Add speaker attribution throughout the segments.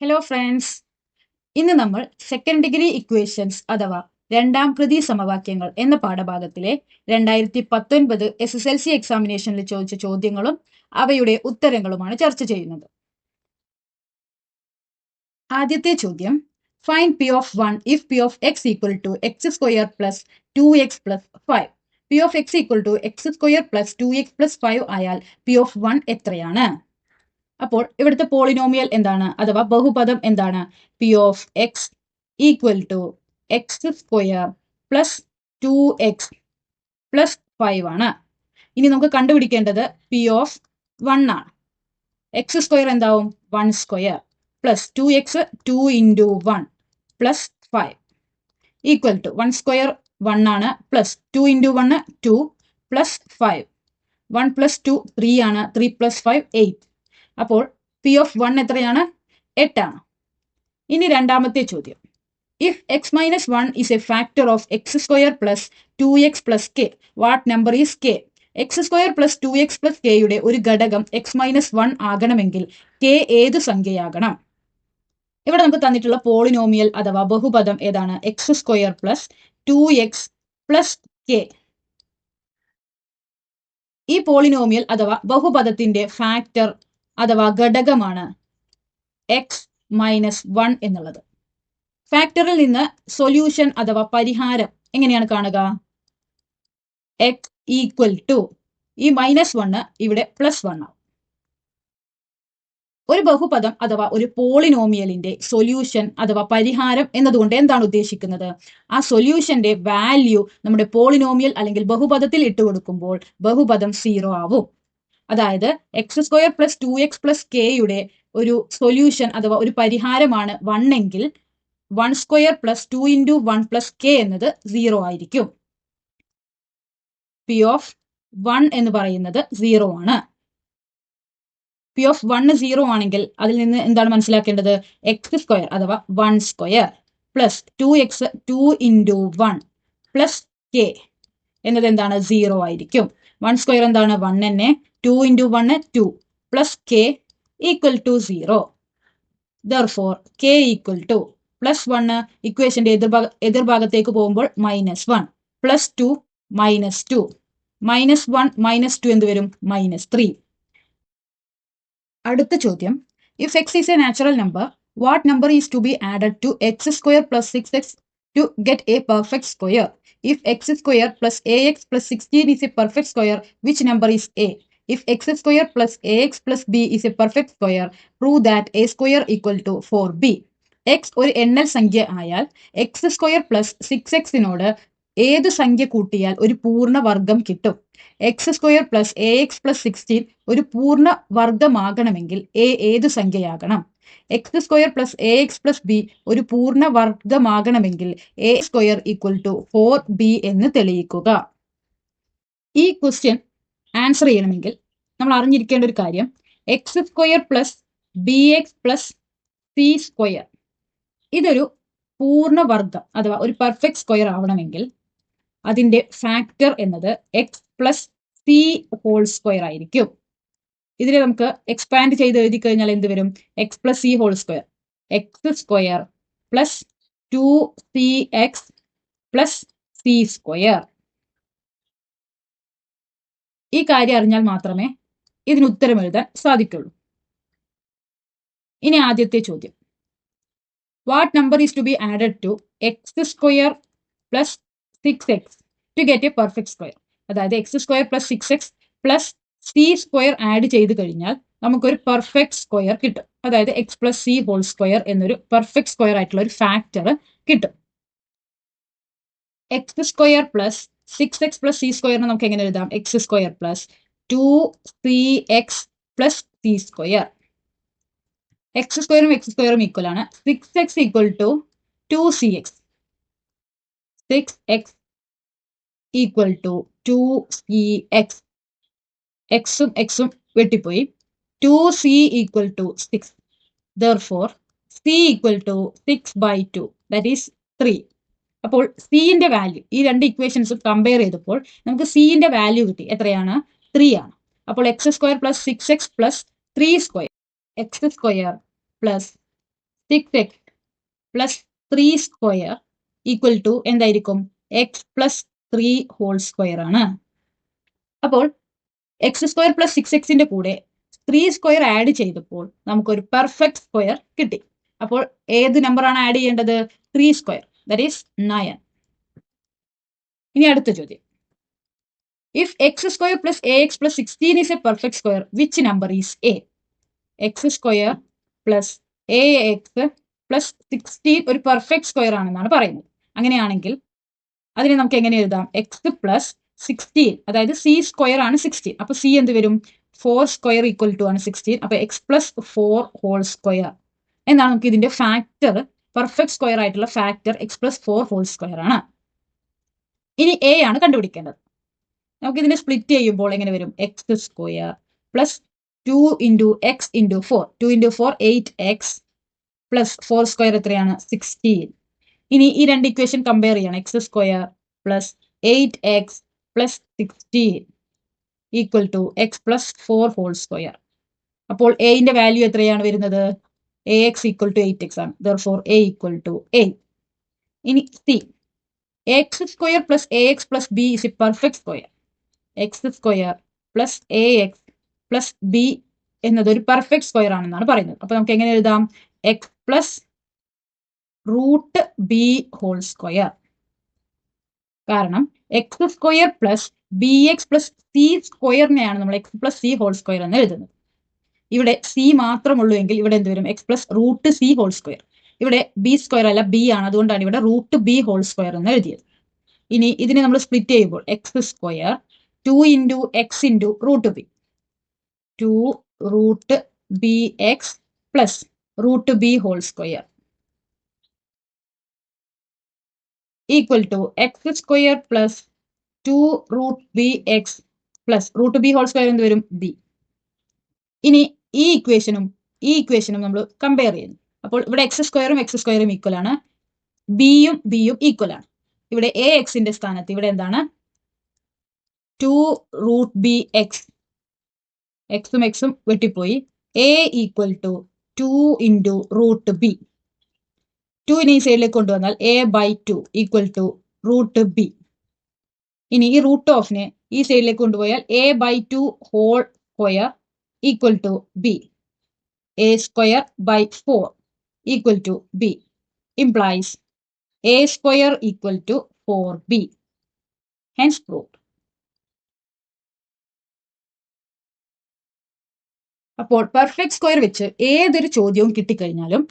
Speaker 1: Hello friends ഇന്ന് നമ്മൾ second degree equations അഥവാ രണ്ടാം കൃതി സമവാക്യങ്ങൾ എന്ന പാഠഭാഗത്തിലെ രണ്ടായിരത്തി പത്തൊൻപത് എസ് എസ് എൽ സി എക്സാമിനേഷനിൽ ചോദിച്ച ചോദ്യങ്ങളും അവയുടെ ഉത്തരങ്ങളുമാണ് ചർച്ച ചെയ്യുന്നത്. ആദ്യത്തെ ചോദ്യം find P of one if P of x equal to x square plus two x plus five P of x equal to x square plus two x plus five ആയാൽ പി ഓഫ് വൺ എത്രയാണ്? അപ്പോൾ ഇവിടുത്തെ polynomial എന്താണ്? അഥവാ ബഹുപദം എന്താണ്? P of x equal to x square plus two x plus five ആണ്. ഇനി നമുക്ക് കണ്ടുപിടിക്കേണ്ടത് പി ഓഫ് വൺ ആണ്. എക്സ് സ്ക്വയർ എന്താവും? One square plus two x two into one plus five equal to one square one ആണ് plus two into one two plus five one plus two three ആണ്. Three plus five eight അപ്പോൾ P of one എത്രയാണ്? എട്ടാണ് ഇനി രണ്ടാമത്തെ ചോദ്യം. If x minus one is a factor of x square plus two x plus k what number is K X square plus two X plus കെയുടെ ഒരു ഘടകം X minus one ആകണമെങ്കിൽ K ഏത് സംഖ്യയാകണം? ഇവിടെ നമുക്ക് തന്നിട്ടുള്ള പോളിനോമിയൽ അഥവാ ബഹുപദം ഏതാണ്? X square plus two x plus k ഈ പോളിനോമിയൽ അഥവാ ബഹുപദത്തിന്റെ ഫാക്ടർ അഥവാ ഘടകമാണ് എക്സ് മൈനസ് വൺ എന്നുള്ളത്. ഫാക്ടറിൽ നിന്ന് സൊല്യൂഷൻ അഥവാ പരിഹാരം എങ്ങനെയാണ് കാണുക? എക്സ് ഈക്വൽ ടു ഈ മൈനസ് വണ്ണ് ഇവിടെ പ്ലസ് വൺ ആവും. ഒരു ബഹുപദം അഥവാ ഒരു പോളിനോമിയലിന്റെ സൊല്യൂഷൻ അഥവാ പരിഹാരം എന്നതുകൊണ്ട് എന്താണ് ഉദ്ദേശിക്കുന്നത്? ആ സൊല്യൂഷന്റെ വാല്യൂ നമ്മുടെ പോളിനോമിയൽ അല്ലെങ്കിൽ ബഹുപദത്തിൽ ഇട്ട് കൊടുക്കുമ്പോൾ ബഹുപദം സീറോ ആവും. അതായത് x square plus two x plus കെയുടെ ഒരു സൊല്യൂഷൻ അഥവാ ഒരു പരിഹാരമാണ് വൺ എങ്കിൽ one square plus two into one plus k എന്നത് സീറോ ആയിരിക്കും. പി ഓഫ് വൺ എന്ന് പറയുന്നത് സീറോ ആണ്. പി ഓഫ് വൺ സീറോ ആണെങ്കിൽ അതിൽ നിന്ന് എന്താണ് മനസ്സിലാക്കേണ്ടത്? എക്സ് സ്ക്വയർ അഥവാ one square plus two x two into one plus k എന്നത് എന്താണ്? സീറോ ആയിരിക്കും. വൺ സ്ക്വയർ എന്താണ്? വൺ തന്നെ two into one two plus k equal to zero therefore k equal to plus one ഇക്വേഷന്റെ എതിർഭാഗ എതിർഭാഗത്തേക്ക് പോകുമ്പോൾ minus one plus two minus two minus one minus two എന്ത് വരും? മൈനസ് ത്രീ അടുത്ത ചോദ്യം. If x is a natural number what number is to be added to x square plus six x to get a perfect square if x square plus a x plus sixteen is a perfect square which number is a If x square plus ax plus b is a perfect square, prove that a square equal to 4b. X ഒരു എണ്ണൽ സംഖ്യ ആയാൽ X square plus six എക്സിനോട് ഏത് സംഖ്യ കൂട്ടിയാൽ ഒരു പൂർണ വർഗം കിട്ടും. X square plus a x plus sixteen ഒരു പൂർണ വർഗമാകണമെങ്കിൽ എ ഏത് സംഖ്യയാകണം? X square plus a x plus b ഒരു പൂർണ വർഗമാകണമെങ്കിൽ a square equal to four b എന്ന് തെളിയിക്കുക. ഈ ക്വസ്റ്റ്യൻ ആൻസർ ചെയ്യണമെങ്കിൽ നമ്മൾ അറിഞ്ഞിരിക്കേണ്ട ഒരു കാര്യം. X square plus b x plus c square ഇതൊരു പൂർണ വർഗം അഥവാ ഒരു പെർഫെക്റ്റ് സ്ക്വയർ ആവണമെങ്കിൽ അതിന്റെ ഫാക്ടർ എന്നത് x plus c whole square ആയിരിക്കും. ഇതിനെ നമുക്ക് എക്സ്പാൻഡ് ചെയ്ത് എഴുതി കഴിഞ്ഞാൽ എന്ത് വരും? X plus c whole square x square plus two c x plus c square ഈ കാര്യം അറിഞ്ഞാൽ മാത്രമേ ഇതിന് ഉത്തരം എഴുതാൻ സാധിക്കുള്ളൂ. ഇനി ആദ്യത്തെ ചോദ്യം. What number is to be added to x square plus six x to get a perfect square അതായത് x square plus six x plus c square add ചെയ്ത് കഴിഞ്ഞാൽ നമുക്കൊരു പെർഫെക്റ്റ് സ്ക്വയർ കിട്ടും. അതായത് x plus c whole square എന്നൊരു perfect square ആയിട്ടുള്ള ഒരു factor കിട്ടും. X square plus six x plus c സ്ക്വയറിനെ നമുക്ക് എങ്ങനെ എഴുതാം? X square plus two c x plus c square x സ്ക്വയറും എക്സ് സ്ക്വയറും ഈക്വൽ ആണ്. Six x equal to two c x six x equal to two c x എക്സും എക്സും വെട്ടിപ്പോയി. Two c equal to six therefore c equal to six by two that is three അപ്പോൾ സിന്റെ value ഈ രണ്ട് ഇക്വേഷൻസും compare ചെയ്തപ്പോൾ നമുക്ക് സിന്റെ value കിട്ടി. എത്രയാണ്? ത്രീ ആണ്. അപ്പോൾ x square plus six x plus three square x square plus six x plus three square equal to എന്തായിരിക്കും? X plus three whole square ആണ്. അപ്പോൾ എക്സ് സ്ക്വയർ പ്ലസ് സിക്സ് എക്സിന്റെ കൂടെ ത്രീ സ്ക്വയർ ആഡ് ചെയ്തപ്പോൾ നമുക്കൊരു perfect square കിട്ടി. അപ്പോൾ ഏത് നമ്പറാണ് ആഡ് ചെയ്യേണ്ടത്? Three square that is nine ഇനി അടുത്ത ചോദ്യം. If x square plus a x plus sixteen is a perfect square which number is a x square plus a x plus sixteen ഒരു perfect square ആണെന്നാണ് പറയുന്നത്. അങ്ങനെയാണെങ്കിൽ അതിനെ നമുക്ക് എങ്ങനെ എഴുതാം? എക്സ് പ്ലസ് സിക്സ്റ്റീൻ അതായത് സി സ്ക്വയർ ആണ് സിക്സ്റ്റീൻ അപ്പൊ സി എന്ത് വരും? ഫോർ സ്ക്വയർ ഈക്വൽ ടു ആണ് സിക്സ്റ്റീൻ അപ്പൊ x plus four whole square എന്നാണ് നമുക്ക് ഇതിന്റെ ഫാക്ടർ പെർഫെക്റ്റ് സ്ക്വയർ ആയിട്ടുള്ള factor x plus four whole square ആണ്. ഇനി എ ആണ് കണ്ടുപിടിക്കേണ്ടത്. നമുക്ക് ഇതിനെ സ്പ്ലിറ്റ് ചെയ്യുമ്പോൾ എങ്ങനെ വരും? X square plus two into x into four two into four eight x plus four square എത്രയാണ്? സിക്സ്റ്റീൻ ഇനി ഈ രണ്ട് ഇക്വേഷൻ കമ്പയർ ചെയ്യണം. X square plus eight x plus sixteen equal to x plus four whole square അപ്പോൾ എയിന്റെ value എത്രയാണ് വരുന്നത്? A x equal to eight x ആണ് therefore a equal to a ഇനി c x square plus a x plus b is a perfect square x square plus a x plus b എന്നത് ഒരു perfect square ആണെന്നാണ് പറയുന്നത്. അപ്പൊ നമുക്ക് എങ്ങനെ എഴുതാം? X plus root b whole square കാരണം x square plus b x plus c സ്ക്വയറിനെയാണ് നമ്മൾ x plus c whole square എന്ന് എഴുതുന്നത്. ഇവിടെ സി മാത്രമുള്ളൂ എങ്കിൽ ഇവിടെ എന്ത് വരും? X plus root c whole square ഇവിടെ ബി സ്ക്വയർ അല്ല ബി ആണ്. അതുകൊണ്ടാണ് ഇവിടെ റൂട്ട് ബി ഹോൾ സ്ക്വയർ എന്ന് എഴുതിയത്. ഇനി ഇതിനെ നമ്മൾ സ്പ്ലിറ്റ് ചെയ്യുമ്പോൾ x square two into x into root b two root b x plus root b whole square equal to x square plus two root b x plus root b whole square എന്ത് വരും? B ഇനി ഈ ഇക്വേഷനും ഈ ഇക്വേഷനും നമ്മൾ compare ചെയ്യുന്നു. അപ്പോൾ ഇവിടെ എക്സ് സ്ക്വയറും എക്സ് സ്ക്വയറും ഈക്വൽ ആണ്. ബിയും ബിയും ഈക്വൽ ആണ്. ഇവിടെ എ എക്സിന്റെ സ്ഥാനത്ത് ഇവിടെ എന്താണ്? ടു റൂട്ട് ബി എക്സ് എക്സും എക്സും വെട്ടിപ്പോയി. A equal to two into root b ടുവിനെ ഈ സൈഡിലേക്ക് കൊണ്ടുവന്നാൽ a by two equal to root b ഇനി ഈ റൂട്ട് ഓഫിനെ ഈ സൈഡിലേക്ക് കൊണ്ടുപോയാൽ a by two whole square to b a square by four equal to b implies a square equal to four b hence proved അപ്പോൾ perfect square വെച്ച് ഏതൊരു ചോദ്യവും കിട്ടിക്കഴിഞ്ഞാലും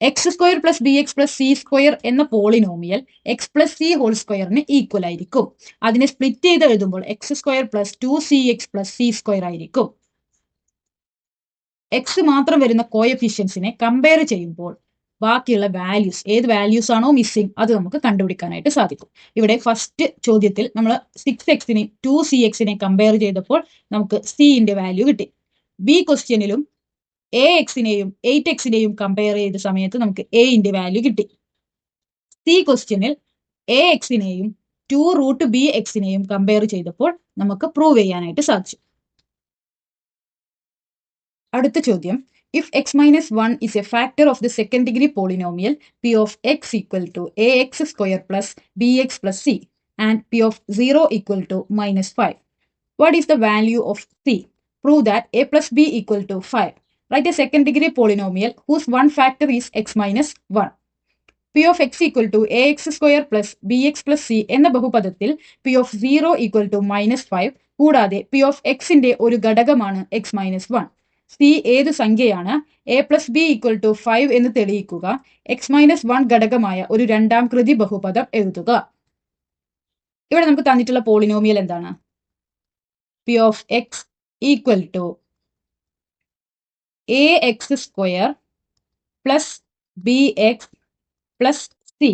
Speaker 1: x square plus b x plus c square എന്ന polynomial x plus c whole സ്ക്വയറിന് equal ആയിരിക്കും. അതിനെ split ചെയ്ത് എഴുതുമ്പോൾ x square plus two c x plus c square ആയിരിക്കും. എക്സ് മാത്രം വരുന്ന കോയഫിഷ്യൻസിനെ കമ്പയർ ചെയ്യുമ്പോൾ ബാക്കിയുള്ള വാല്യൂസ് ഏത് വാല്യൂസ് ആണോ മിസ്സിംഗ് അത് നമുക്ക് കണ്ടുപിടിക്കാനായിട്ട് സാധിക്കും. ഇവിടെ ഫസ്റ്റ് ചോദ്യത്തിൽ നമ്മൾ സിക്സ് എക്സിനെ ടു സി എക്സിനെ കമ്പയർ ചെയ്തപ്പോൾ നമുക്ക് സിന്റെ വാല്യൂ കിട്ടി. ബി ക്വസ്റ്റ്യനിലും എ എക്സിനെയും എയ്റ്റ് എക്സിനെയും കമ്പയർ ചെയ്ത സമയത്ത് നമുക്ക് എന്റെ വാല്യൂ കിട്ടി. സി ക്വസ്റ്റ്യനിൽ എ എക്സിനെയും ടു റൂട്ട് ബി എക്സിനെയും കമ്പയർ ചെയ്തപ്പോൾ നമുക്ക് പ്രൂവ് ചെയ്യാനായിട്ട് സാധിച്ചു. അടുത്ത ചോദ്യം. If x minus one is a factor of the second degree polynomial p of x equal to a x square plus b x plus c and P of zero equal to minus five what is the value of c prove that a plus b equal to five write a second degree polynomial whose one factor is x minus one p of x equal to a x square plus b x plus c എന്ന ബഹുപദത്തിൽ p of zero equal to minus five കൂടാതെ P of എക്സിന്റെ ഒരു ഘടകമാണ് X minus one C ഏത് സംഖ്യയാണ്? A plus b equal to five എന്ന് തെളിയിക്കുക. X minus one ഘടകമായ ഒരു രണ്ടാം കൃതി ബഹുപദം എഴുതുക. ഇവിടെ നമുക്ക് തന്നിട്ടുള്ള പോളിനോമിയൽ എന്താണ്? P of x equal to a x square plus b x plus c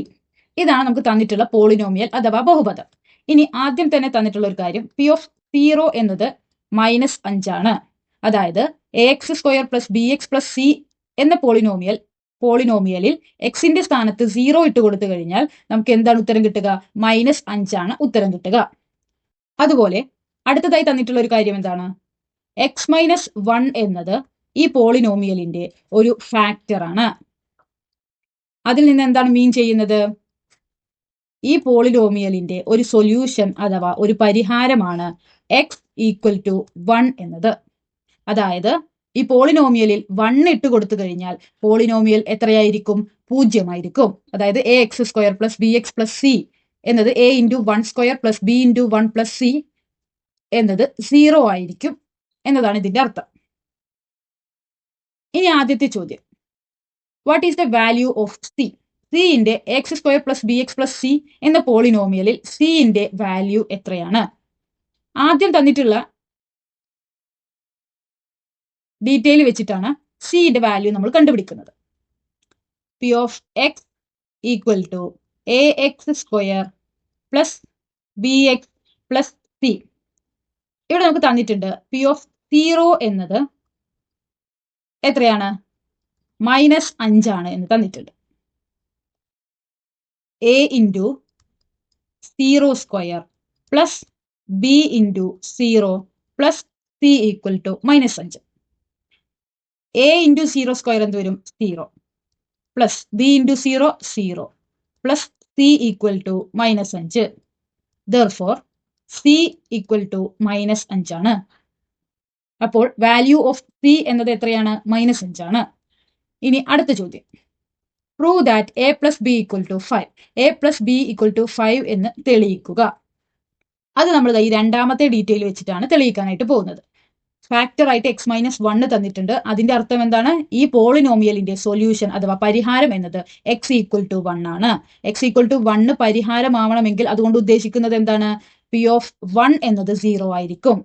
Speaker 1: ഇതാണ് നമുക്ക് തന്നിട്ടുള്ള പോളിനോമിയൽ അഥവാ ബഹുപദം. ഇനി ആദ്യം തന്നെ തന്നിട്ടുള്ള ഒരു കാര്യം പി ഓഫ് സീറോ എന്നത് മൈനസ് അഞ്ചാണ്. അതായത് a x square plus b x plus c എന്ന പോളിനോമിയൽ പോളിനോമിയലിൽ എക്സിന്റെ സ്ഥാനത്ത് സീറോ ഇട്ട് കൊടുത്തു കഴിഞ്ഞാൽ നമുക്ക് എന്താണ് ഉത്തരം കിട്ടുക? മൈനസ് അഞ്ചാണ് ഉത്തരം കിട്ടുക. അതുപോലെ അടുത്തതായി തന്നിട്ടുള്ള ഒരു കാര്യം എന്താണ്? എക്സ് മൈനസ് വൺ എന്നത് ഈ പോളിനോമിയലിന്റെ ഒരു ഫാക്ടറാണ് അതിൽ നിന്ന് എന്താണ് മീൻ ചെയ്യുന്നത്? ഈ പോളിനോമിയലിന്റെ ഒരു സൊല്യൂഷൻ അഥവാ ഒരു പരിഹാരമാണ് എക്സ് ഈക്വൽ ടു വൺ എന്നത്. അതായത് ഈ പോളിനോമിയലിൽ വൺ ഇട്ട് കൊടുത്തു കഴിഞ്ഞാൽ പോളിനോമിയൽ എത്രയായിരിക്കും? പൂജ്യമായിരിക്കും. അതായത് a x square plus b x plus c എന്നത് a into one square plus b into one plus c എന്നത് സീറോ ആയിരിക്കും എന്നതാണ് ഇതിന്റെ അർത്ഥം. ഇനി ആദ്യത്തെ ചോദ്യം. What is the value of c സിന്റെ x square plus b x plus c എന്ന പോളിനോമിയലിൽ സിന്റെ വാല്യൂ എത്രയാണ്? ആദ്യം തന്നിട്ടുള്ള ഡീറ്റെയിൽ വെച്ചിട്ടാണ് സിയുടെ വാല്യൂ നമ്മൾ കണ്ടുപിടിക്കുന്നത്. P of x equal to a x square plus b x plus c ഇവിടെ നമുക്ക് തന്നിട്ടുണ്ട് പി ഓഫ് സീറോ എന്നത് എത്രയാണ്? മൈനസ് അഞ്ചാണ് എന്ന് തന്നിട്ടുണ്ട്. A into zero square plus b into zero plus c equal to minus അഞ്ച്. എ ഇന്റു സീറോ സ്ക്വയർ എന്ത് വരും? Zero plus b into zero zero plus c equal to minus അഞ്ച്. Therefore c equal to minus അഞ്ചാണ്. അപ്പോൾ value of C എന്നത് എത്രയാണ്? Minus അഞ്ചാണ്. ഇനി അടുത്ത ചോദ്യം. Prove that a plus b equal to five a plus b equal to five എന്ന് തെളിയിക്കുക. അത് നമ്മൾ ഈ രണ്ടാമത്തെ ഡീറ്റെയിൽ വെച്ചിട്ടാണ് തെളിയിക്കാനായിട്ട് പോകുന്നത്. ഫാക്ടർ ആയിട്ട് എക്സ് മൈനസ് വണ്ണ് തന്നിട്ടുണ്ട്. അതിന്റെ അർത്ഥം എന്താണ്? ഈ പോളിനോമിയലിന്റെ സൊല്യൂഷൻ അഥവാ പരിഹാരം എന്നത് എക്സ് ഈക്വൽ ടു വൺ ആണ്. എക്സ് ഈക്വൽ ടു വണ്ണ് പരിഹാരമാവണമെങ്കിൽ അതുകൊണ്ട് ഉദ്ദേശിക്കുന്നത് എന്താണ്? പി ഓഫ് വൺ എന്നത് സീറോ ആയിരിക്കും.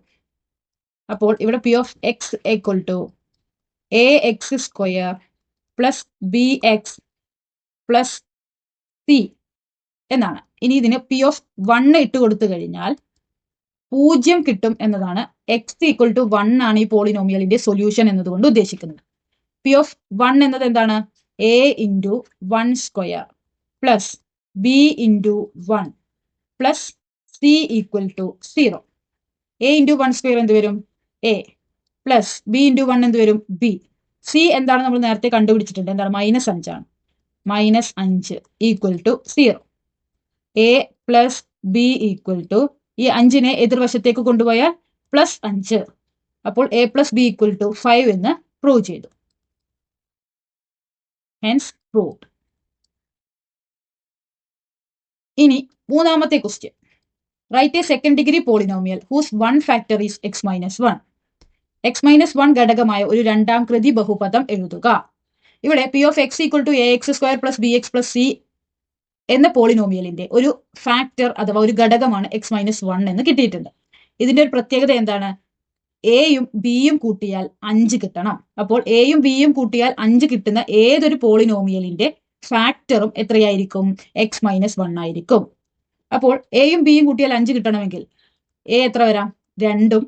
Speaker 1: അപ്പോൾ ഇവിടെ p of x equal to a x square plus b x plus c എന്നാണ്. ഇനി ഇതിന് പി ഓഫ് വണ്ണ് ഇട്ട് കൊടുത്തു കഴിഞ്ഞാൽ പൂജ്യം കിട്ടും എന്നതാണ് എക്സ് ഈക്വൽ ടു വൺ ആണ് ഈ പോളിനോമിയലിന്റെ സൊല്യൂഷൻ എന്നതുകൊണ്ട് ഉദ്ദേശിക്കുന്നത്. പി ഓഫ് വൺ എന്നത് എന്താണ്? A into one square plus b into one plus c equal to zero a into one square എന്ത് വരും? A plus b into one എന്ത് വരും? ബി സി എന്താണ് നമ്മൾ നേരത്തെ കണ്ടുപിടിച്ചിട്ടുണ്ട്? എന്താണ്? മൈനസ് അഞ്ചാണ് മൈനസ് അഞ്ച് equal to zero a plus b equal to ഈ അഞ്ചിനെ എതിർവശത്തേക്ക് കൊണ്ടുപോയാൽ പ്ലസ് അഞ്ച്. അപ്പോൾ a plus b equal to five എന്ന് പ്രൂവ് ചെയ്തു. ഹെൻസ് പ്രൂവ്ഡ് ഇനി മൂന്നാമത്തെ question write a second degree polynomial whose one factor is x minus one x minus one ഘടകമായ ഒരു രണ്ടാം കൃതി ബഹുപദം എഴുതുക. ഇവിടെ p of x equal to a x square plus b x plus c എന്ന പോളിനോമിയലിന്റെ ഒരു ഫാക്ടർ അഥവാ ഒരു ഘടകമാണ് എക്സ് മൈനസ് വൺ എന്ന് കിട്ടിയിട്ടുണ്ട്. ഇതിന്റെ ഒരു പ്രത്യേകത എന്താണ്? എയും ബിയും കൂട്ടിയാൽ അഞ്ച് കിട്ടണം. അപ്പോൾ എയും ബിയും കൂട്ടിയാൽ അഞ്ച് കിട്ടുന്ന ഏതൊരു പോളിനോമിയലിന്റെ ഫാക്ടറും എത്രയായിരിക്കും? എക്സ് മൈനസ് വൺ ആയിരിക്കും. അപ്പോൾ എയും ബിയും കൂട്ടിയാൽ അഞ്ച് കിട്ടണമെങ്കിൽ എ എത്ര വരാം? രണ്ടും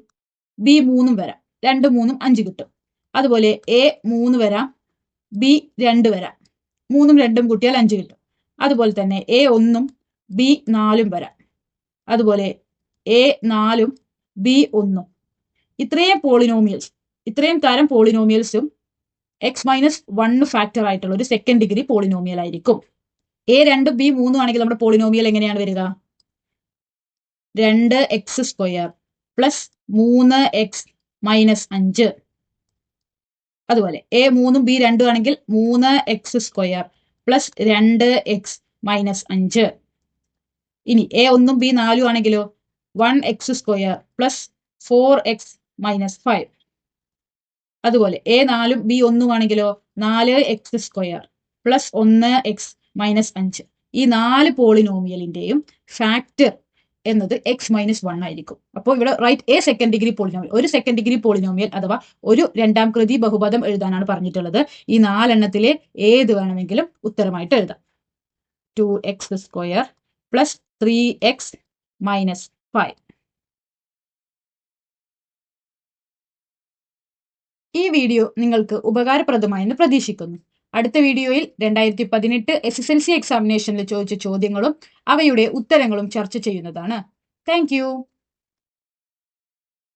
Speaker 1: ബി മൂന്നും വരാം. രണ്ടും മൂന്നും അഞ്ച് കിട്ടും. അതുപോലെ എ മൂന്ന് വരാം. ബി രണ്ട് വരാം. മൂന്നും രണ്ടും കൂട്ടിയാൽ അഞ്ച് കിട്ടും. അതുപോലെ തന്നെ എ ഒന്നും ബി നാലും വരാം. അതുപോലെ എ നാലും ബി ഒന്നും. ഇത്രയും പോളിനോമിയൽസ് ഇത്രയും തരം പോളിനോമിയൽസും എക്സ് മൈനസ് വൺ ഫാക്ടർ ആയിട്ടുള്ള ഒരു സെക്കൻഡ് ഡിഗ്രി പോളിനോമിയൽ ആയിരിക്കും. എ രണ്ടും ബി മൂന്നും ആണെങ്കിൽ നമ്മുടെ പോളിനോമിയൽ എങ്ങനെയാണ് വരിക? രണ്ട് എക്സ് സ്ക്വയർ പ്ലസ് മൂന്ന് എക്സ് മൈനസ് അഞ്ച്. അതുപോലെ എ മൂന്നും ബി രണ്ടും ആണെങ്കിൽ മൂന്ന് എക്സ് സ്ക്വയർ പ്ലസ് രണ്ട് എക്സ് മൈനസ് അഞ്ച്. ഇനി എ ഒന്നും ബി നാലും ആണെങ്കിലോ? One x square plus four x minus five അതുപോലെ എ നാലും ബി ഒന്നും ആണെങ്കിലോ? നാല് എക്സ് സ്ക്വയർ പ്ലസ് ഒന്ന് എക്സ് മൈനസ് അഞ്ച്. ഈ നാല് പോളിനോമിയലിന്റെയും ഫാക്ടർ എന്നത് എക്സ് മൈനസ് വൺ ആയിരിക്കും. അപ്പോൾ ഇവിടെ write a second degree polynomial ഒരു സെക്കൻഡ് ഡിഗ്രി പോളിനോമിയൽ അഥവാ ഒരു രണ്ടാം കൃതി ബഹുപദം എഴുതാനാണ് പറഞ്ഞിട്ടുള്ളത്. ഈ നാലെണ്ണത്തിലെ ഏത് വേണമെങ്കിലും ഉത്തരമായിട്ട് എഴുതാം. Two X square plus three X minus five ഈ വീഡിയോ നിങ്ങൾക്ക് ഉപകാരപ്രദമായെന്ന് പ്രതീക്ഷിക്കുന്നു. അടുത്ത വീഡിയോയിൽ രണ്ടായിരത്തി പതിനെട്ട് എസ് എസ് എൽ സി എക്സാമിനേഷനിൽ ചോദിച്ച ചോദ്യങ്ങളും അവയുടെ ഉത്തരങ്ങളും ചർച്ച ചെയ്യുന്നതാണ്. താങ്ക്